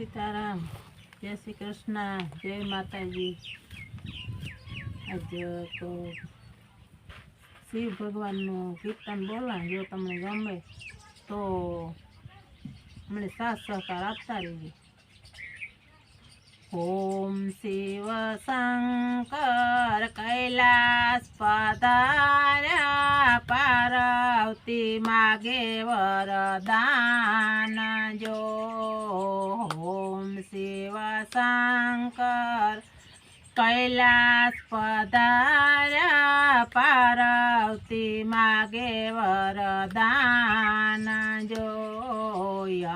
સીતારામ, જય શ્રી કૃષ્ણ, જય માતાજી. આજે તો શિવ ભગવાનનું કીર્તન બોલા, જો તમને ગમે તો અમને સાથ સહકાર આપતા રહીએ ઓમ શિવ શંકર કૈલાસ પધાર્યા, પાર્વતી માગે વરદાન જો. શિવ શંકર કૈલાસ પધાર્યા પાર્વતી માગે વરદાન જો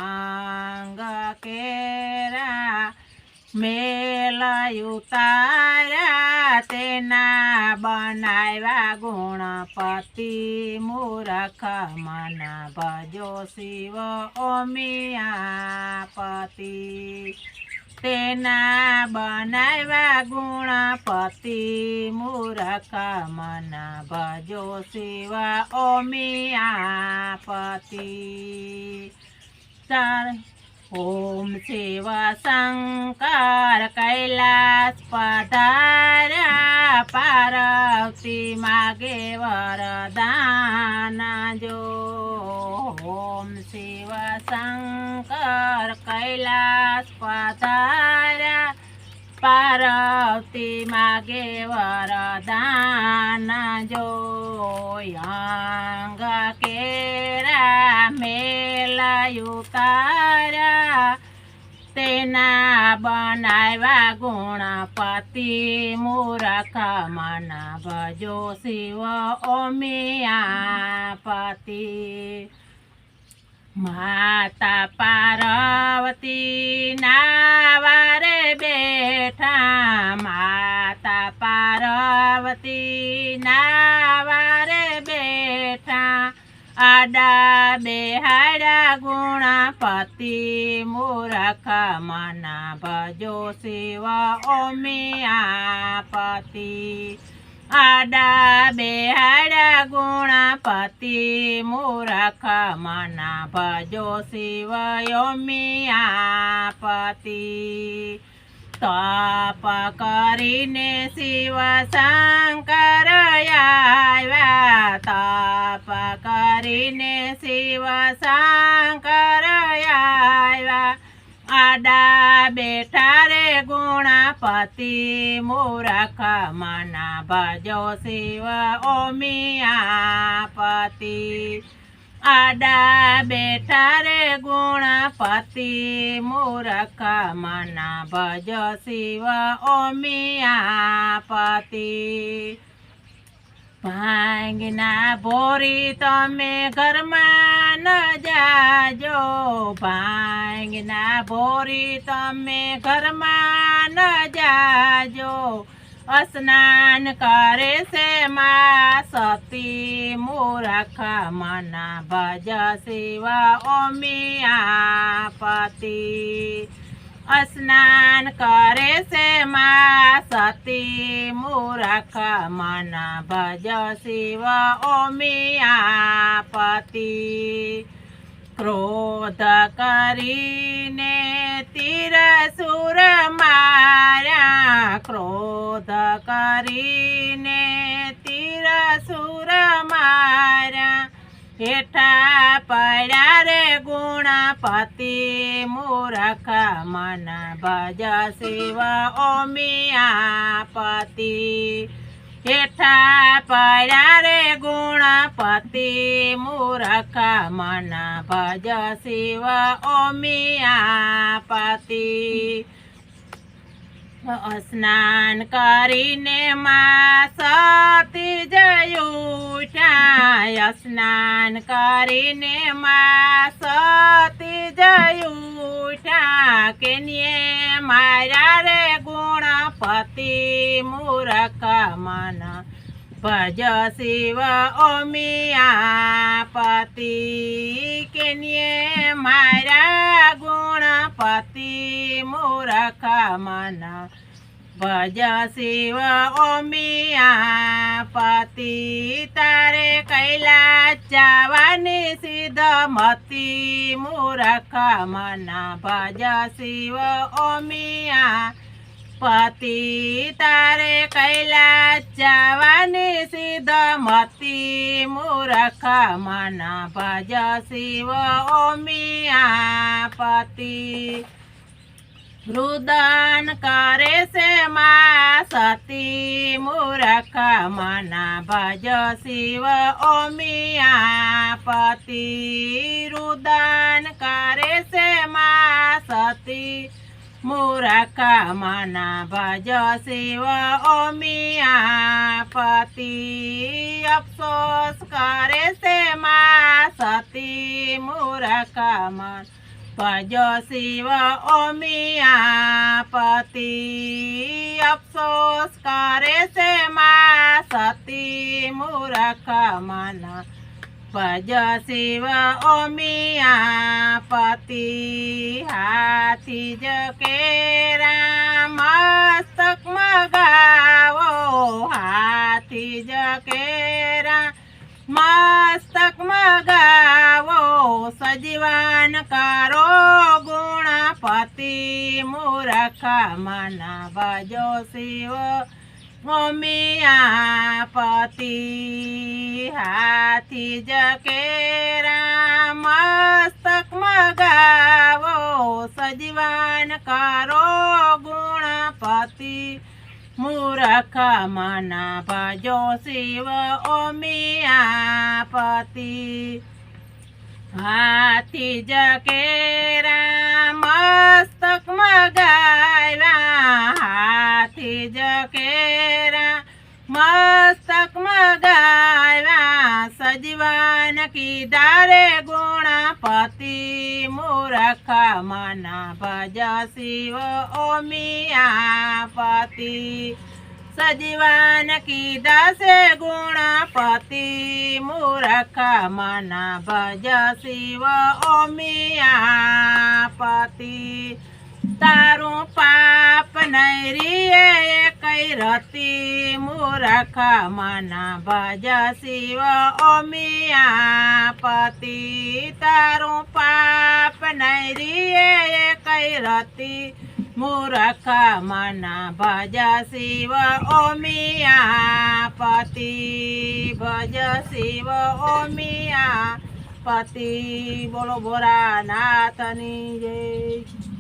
અંગ કેરા મેલાયું તારા તેના બનાવ્યા ગુણપતિ મૂરખ મન ભજો શિવ ઓમિયાપતિ. તેના બનાવ્યા ગુણપતિ મૂરખ મન ભજો શિવ ઓમિયાપતિ. ઓમ સેવા શંકર કૈલાસ પધાર્યા, પાર્વતી માગે વરદાન જો. ઓમ સેવા શંકર કૈલાસ પધાર્યા, પાર્વતી માગે વરદાન જો. અંગ કેરા મેલાયું તારા તેના બનાવ્યા ગુણપતિ મૂરખ મન ભજો શિવ ઓમિયાપતિ. માતા પાર્વતી નાવારે બેઠા, માતા પાર્વતી નાવારે આડા બેહાડા ગુણપતિ મૂરખ મના ભજો શિવ ઓમિયાપતિ. આડા બેહાડા ગુણપતિ મૂરખ મના ભજો શિવ ઓમિયાપતિ. તપ કરીને શિવ શંકર આવ્યા. તપ કરીને શિવ શંકર આવ્યા. આડા બેઠા રે ગુણપતિ મૂરખ, મના ભજો શિવ ઓમિયાપતિ આડા બેઠા રે ગુણપતિ મૂરખ મના ભજ શિવ ઓમિયાપતિ. ભાંગના ભોરી તમે ઘરમાં ન જાજો. ભાંગના ભોરી તમે ઘરમાં ન જાજો. સ્નાન કરે છે મા સતી મૂરખ, મના ભજ શિવા ઓમિયા પતિ સ્નાન કરે છે મા સતી મૂરખ, મના ભજ શિવા ઓમિયા પતિ ક્રોધ કરીને તીર સુર માર્યા ક્રોધ કરીને તીર સુર માર્યા. હેઠા પડ્યા રે ગુણપતિ મૂરખ મન ભજ શિવ ઓમિયાપતિ હેઠા પડ્યા રે ગુણપતિ મૂરખ મન ભજ શિવ ઓમિયાપતિ સ્નાન કરીને મા સતી જયું ઉઠ્યા સ્નાન કરીને મા સતી જયું ઉઠ્યા કેન્યે માર્યા રે ગુણપતિ મૂરખ મન. ભજ શિવ ઓમિયાપતિ કેન્યે મારા ગુણપતિ મૂરખ મન ભજ શિવ ઓમિયા પતિ તારે કૈલાસ જવાની સિદ્ધ મતી મૂરખ મના ભજ શિવ ઓમિયા પતિ તારે કૈલાસ જવાની સિદ્ધ મતી મૂરખ મના ભજ શિવ ઓમિયા પતિ રુદન કરે છે મા સતી મૂરખ મના ભજ શિવ ઓમિયા પતિ રુદન કરે છે મા સતી મૂરખ મના ભજ શિવ ઓમિયા પતિ અફસોસ કરે છે મા સતી મૂરખ મન ભજ શિવ ઓમિયા પતિ અફસોસ કરે છે મા સતી મૂરખ મન ભજ શિવ ઓમિયા પતિ હાથી જ કે રામ મસ્તક મગાવો હાથી જ કે રામ મસ્તક મગાવો સજીવન કરો ગુણપતિ મૂરખ મના ભજો શિવ ઓમિયા પતિ હાથી જ કે રામ મસ્તક મગાવો સજીવન કરો ગુણપતિ મૂરખ મના ભજો શિવ ઓમિયા પતિ હાથી જ રામ મસ્તક મગાયરા હાથી જ મસ્તક મગાયરા સજીવન કીધા રે ગુણપતિ મૂરખ મના ભજ શિવ ઓમિયા પતિ સજીવન કીધા છે ગુણપતિ મૂરખ મન ભજ શિવ ઓમિયા પતિ તારું પાપ નૈરીએ કઈ રતી મૂરખ મન ભજ શિવ ઓમિયા પતિ તારું પાપ નૈરીએ કઈ રતી મૂરખ મના ભજ શિવ ઓમિયા પતિ ભજ શિવ ઓમિયા પતિ બોલો ભોરાનાથની જય.